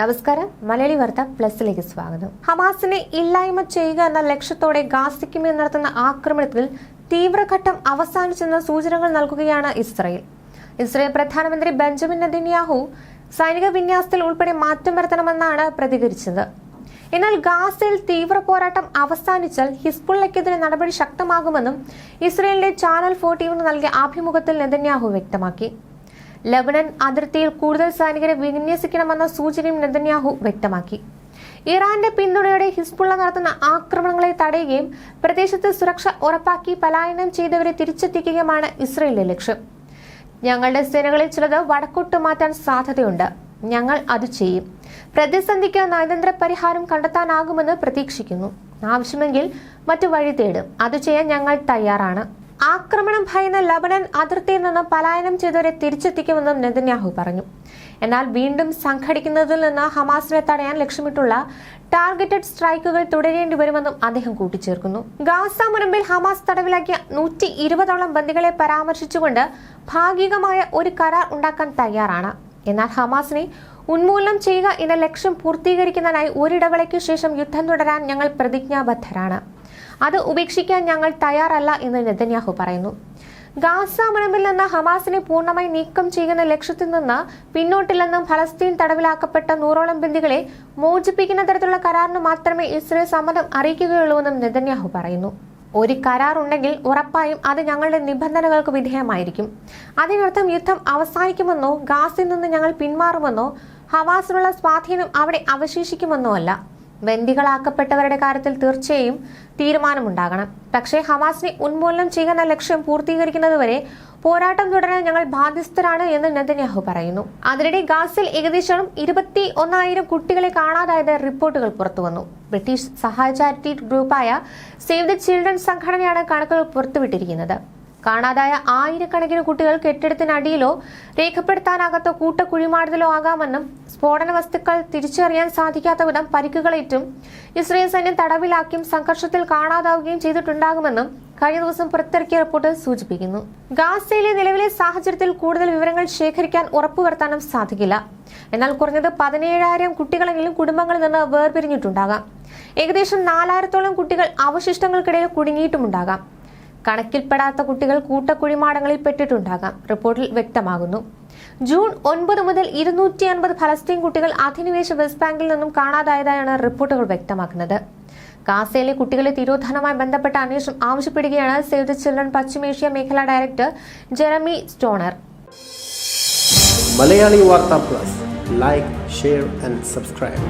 നമസ്കാരം. മലയാളി വാർത്ത പ്ലസിലേക്ക് സ്വാഗതം. ഹമാസിനെ ഇല്ലായ്മ ചെയ്യുക എന്ന ലക്ഷ്യത്തോടെ ഗാസിക്കുമേൽ നടത്തുന്ന ആക്രമണത്തിൽ തീവ്രഘട്ടം അവസാനിച്ചെന്ന സൂചനകൾ നൽകുകയാണ് ഇസ്രയേൽ. ഇസ്രയേൽ പ്രധാനമന്ത്രി ബെഞ്ചമിൻ നെതന്യാഹു സൈനിക വിന്യാസത്തിൽ ഉൾപ്പെടെ മാറ്റം വരുത്തണമെന്നാണ് പ്രതികരിച്ചത്. എന്നാൽ ഗാസയിൽ തീവ്ര പോരാട്ടം അവസാനിച്ചാൽ ഹിസ്ബുള്ളക്കെതിരെ നടപടി ശക്തമാകുമെന്നും ഇസ്രയേലിന്റെ ചാനൽ ഫോർട്ടീവിന് നൽകിയ ആഭിമുഖത്തിൽ നെതന്യാഹു വ്യക്തമാക്കി. ലബനൻ അതിർത്തിയിൽ കൂടുതൽ സൈനികരെ വിന്യസിക്കണമെന്ന സൂചനയും നെതന്യാഹു വ്യക്തമാക്കി. ഇറാന്റെ പിന്തുണയോടെ ഹിസ്ബുള്ള നടത്തുന്ന ആക്രമണങ്ങളെ തടയുകയും പ്രദേശത്ത് സുരക്ഷ ഉറപ്പാക്കി പലായനം ചെയ്തവരെ തിരിച്ചെത്തിക്കുകയുമാണ് ഇസ്രയേലിന്റെ ലക്ഷ്യം. ഞങ്ങളുടെ സേനകളിൽ ചിലത് വടക്കോട്ട് മാറ്റാൻ സാധ്യതയുണ്ട്. ഞങ്ങൾ അത് ചെയ്യും. പ്രതിസന്ധിക്ക് നയതന്ത്ര പരിഹാരം കണ്ടെത്താനാകുമെന്ന് പ്രതീക്ഷിക്കുന്നു. ആവശ്യമെങ്കിൽ മറ്റു വഴി തേടും. അത് ചെയ്യാൻ ഞങ്ങൾ തയ്യാറാണ്. ആക്രമണം ഭയന്ന ലബനൻ അതിർത്തിയിൽ നിന്ന് പലായനം ചെയ്തവരെ തിരിച്ചെത്തിക്കുമെന്നും നെതന്യാഹു പറഞ്ഞു. എന്നാൽ വീണ്ടും സംഘടിക്കുന്നതിൽ നിന്ന് ഹമാസിനെ തടയാൻ ലക്ഷ്യമിട്ടുള്ള ടാർഗറ്റഡ് സ്ട്രൈക്കുകൾ തുടരേണ്ടി വരുമെന്നും അദ്ദേഹം കൂട്ടിച്ചേർക്കുന്നു. ഗാസ മുനമ്പിൽ ഹമാസ് തടവിലാക്കിയ നൂറ്റി ഇരുപതോളം ബന്ദികളെ പരാമർശിച്ചുകൊണ്ട് ഭാഗികമായ ഒരു കരാർ ഉണ്ടാക്കാൻ തയ്യാറാണ്. എന്നാൽ ഹമാസിനെ ഉന്മൂലനം ചെയ്യുക എന്ന ലക്ഷ്യം പൂർത്തീകരിക്കുന്നതിനായി ഒരിടവേളയ്ക്കു ശേഷം യുദ്ധം തുടരാൻ ഞങ്ങൾ പ്രതിജ്ഞാബദ്ധരാണ്. അത് ഉപേക്ഷിക്കാൻ ഞങ്ങൾ തയ്യാറല്ല എന്ന് നെതന്യാഹു പറയുന്നു. ഗാസ മുനമ്പിൽ നിന്ന് ഹമാസിനെ പൂർണമായി നീക്കം ചെയ്യുന്ന ലക്ഷ്യത്തിൽ നിന്ന് പിന്നോട്ടില്ലെന്നും ഫലസ്തീൻ തടവിലാക്കപ്പെട്ട നൂറോളം ബന്ദികളെ മോചിപ്പിക്കുന്ന തരത്തിലുള്ള കരാറിന് മാത്രമേ ഇസ്രയേൽ സമ്മതം അറിയിക്കുകയുള്ളൂവെന്നും നെതന്യാഹു പറയുന്നു. ഒരു കരാർ ഉണ്ടെങ്കിൽ ഉറപ്പായും അത് ഞങ്ങളുടെ നിബന്ധനകൾക്ക് വിധേയമായിരിക്കും. അതിനർത്ഥം യുദ്ധം അവസാനിക്കുമെന്നോ ഗാസിൽ നിന്ന് ഞങ്ങൾ പിന്മാറുമെന്നോ ഹവാസിലുള്ള സ്വാധീനം അവിടെ അവശേഷിക്കുമെന്നോ അല്ല. ബന്ദികളാക്കപ്പെട്ടവരുടെ കാര്യത്തിൽ തീർച്ചയായും തീരുമാനമുണ്ടാകണം. പക്ഷേ ഹമാസിനെ ഉന്മൂലനം ചെയ്യുന്ന ലക്ഷ്യം പൂർത്തീകരിക്കുന്നതുവരെ പോരാട്ടം തുടരാൻ ഞങ്ങൾ ബാധ്യസ്ഥരാണ് എന്ന് നെതന്യാഹു പറയുന്നു. അതിനിടെ ഗാസിൽ ഏകദേശം ഇരുപത്തി ഒന്നായിരം കുട്ടികളെ കാണാതായത് റിപ്പോർട്ടുകൾ പുറത്തുവന്നു. ബ്രിട്ടീഷ് സഹായ ചാരിറ്റി ഗ്രൂപ്പായ സേവ് ദ ചിൽഡ്രൻ സംഘടനയാണ് കണക്കുകൾ പുറത്തുവിട്ടിരിക്കുന്നത്. കാണാതായ ആയിരക്കണക്കിന് കുട്ടികൾ കെട്ടിടത്തിനടിയിലോ രേഖപ്പെടുത്താനാകാത്ത കൂട്ടക്കുഴിമാടുതലോ ആകാമെന്നും സ്ഫോടന വസ്തുക്കൾ തിരിച്ചറിയാൻ സാധിക്കാത്ത വിധം പരിക്കുകളേറ്റും ഇസ്രയേൽ സൈന്യം തടവിലാക്കിയും സംഘർഷത്തിൽ കാണാതാവുകയും ചെയ്തിട്ടുണ്ടാകുമെന്നും കഴിഞ്ഞ ദിവസം പുറത്തിറക്കിയ റിപ്പോർട്ടിൽ സൂചിപ്പിക്കുന്നു. ഗാസയിലെ നിലവിലെ സാഹചര്യത്തിൽ കൂടുതൽ വിവരങ്ങൾ ശേഖരിക്കാൻ ഉറപ്പുവരുത്താനും സാധിക്കില്ല. എന്നാൽ കുറഞ്ഞത് പതിനേഴായിരം കുട്ടികളെങ്കിലും കുടുംബങ്ങളിൽ നിന്ന് വേർപിരിഞ്ഞിട്ടുണ്ടാകാം. ഏകദേശം നാലായിരത്തോളം കുട്ടികൾ അവശിഷ്ടങ്ങൾക്കിടയിൽ കുടുങ്ങിയിട്ടുമുണ്ടാകാം. കണക്കിൽപ്പെടാത്ത കുട്ടികൾ കൂട്ടക്കുഴിമാടങ്ങളിൽ പെട്ടിട്ടുണ്ടാകാം. റിപ്പോർട്ടിൽ വ്യക്തമാകുന്നു. ജൂൺ ഒൻപത് മുതൽ ഇരുന്നൂറ്റി അൻപത് ഫലസ്തീൻ കുട്ടികൾ അധിനിവേശ വെസ്റ്റ് ബാങ്കിൽ നിന്നും കാണാതായതായാണ് റിപ്പോർട്ടുകൾ വ്യക്തമാക്കുന്നത്. ഗാസയിലെ കുട്ടികളെ തിരോധാനവുമായി ബന്ധപ്പെട്ട അന്വേഷണം ആവശ്യപ്പെടുകയാണ് സേവ് ദ ചിൽഡ്രൻ പശ്ചിമേഷ്യ മേഖലാ director Jeremy Stoner. Malayali Vartha plus. Like share and subscribe